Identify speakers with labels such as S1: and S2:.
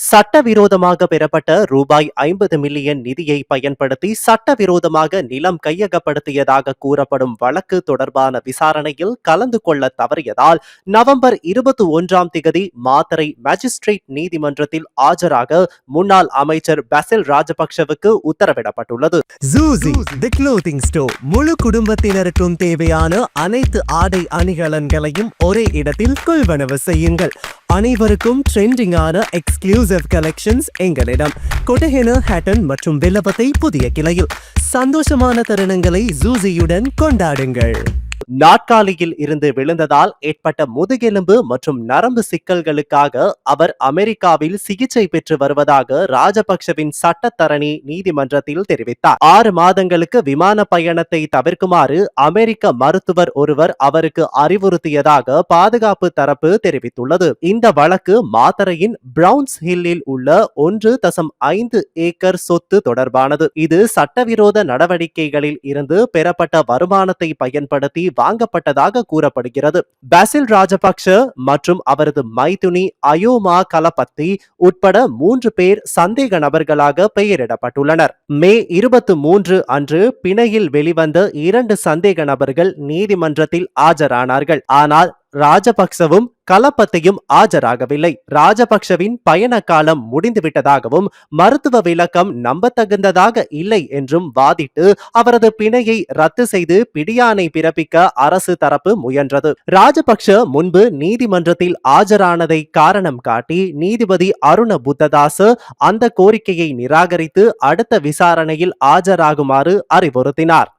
S1: சட்டவிரோதமாக பெறப்பட்ட ரூபாய் ஐம்பது மில்லியன் நிதியை பயன்படுத்தி சட்டவிரோதமாக நிலம் கையகப்படுத்தியதாக கூறப்படும் வழக்கு தொடர்பான விசாரணையில் கலந்து கொள்ள தவறியதால் நவம்பர் இருபத்தி ஒன்றாம் திகதி மாத்தரை மேஜிஸ்ட்ரேட் நீதிமன்றத்தில் ஆஜராக முன்னாள் அமைச்சர் பசில் ராஜபக்ஷவுக்கு உத்தரவிடப்பட்டுள்ளது.
S2: தி முழு குடும்பத்தினருக்கும் தேவையான அனைத்து ஆடை அணிகலன்களையும் ஒரே இடத்தில் கொள்வனவு செய்யுங்கள். அனைவருக்கும் ட்ரெண்டிங்கான எக்ஸ்க்ளூசிவ் கலெக்ஷன்ஸ் எங்களிடம் கொட்டஹென ஹேட்டன் மற்றும் வில்லபத்தை புதிய கிளையில். சந்தோஷமான தருணங்களை ஜூசியுடன் கொண்டாடுங்கள்.
S1: நாட்காலியில் இருந்து விழுந்ததால் ஏற்பட்ட முதுகெலும்பு மற்றும் நரம்பு சிக்கல்களுக்காக அவர் அமெரிக்காவில் சிகிச்சை பெற்று வருவதாக ராஜபக்ஷவின் சட்டத்தரணி நீதிமன்றத்தில் தெரிவித்தார். ஆறு மாதங்களுக்கு விமான பயணத்தை தவிர்க்குமாறு அமெரிக்க மருத்துவர் ஒருவர் அவருக்கு அறிவுறுத்தியதாக பாதுகாப்பு தரப்பு தெரிவித்துள்ளது. இந்த வழக்கு மாத்தரையின் பிரவுன்ஸ் ஹில்லில் உள்ள ஒன்று தசம் ஐந்து ஏக்கர் சொத்து தொடர்பானது. இது சட்டவிரோத நடவடிக்கைகளில் இருந்து பெறப்பட்ட வருமானத்தை பயன்படுத்தி வாங்கப்பட்டதாக கூறப்படுகிறது. பாசில் ராஜபக்ஷ மற்றும் அவரது மைதுனி அயோமா கலபத்தி உட்பட மூன்று பேர் சந்தேக நபர்களாக பெயரிடப்பட்டுள்ளனர். மே இருபத்தி மூன்று அன்று பிணையில் வெளிவந்த இரண்டு சந்தேக நபர்கள் நீதிமன்றத்தில் ஆஜரானார்கள். ஆனால் ராஜபக்சவும் கலப்பத்தையும் ஆஜராகவில்லை. ராஜபக்ஷவின் பயண காலம் முடிந்துவிட்டதாகவும் மருத்துவ விளக்கம் நம்பத்தகுந்ததாக இல்லை என்றும் வாதிட்டு அவரது பிணையை ரத்து செய்து பிடியானை பிறப்பிக்க அரசு தரப்பு முயன்றது. ராஜபக்ஷ முன்பு நீதிமன்றத்தில் ஆஜரானதை காரணம் காட்டி நீதிபதி அருண புத்ததாஸ் அந்த கோரிக்கையை நிராகரித்து அடுத்த விசாரணையில் ஆஜராகுமாறு அறிவுறுத்தினார்.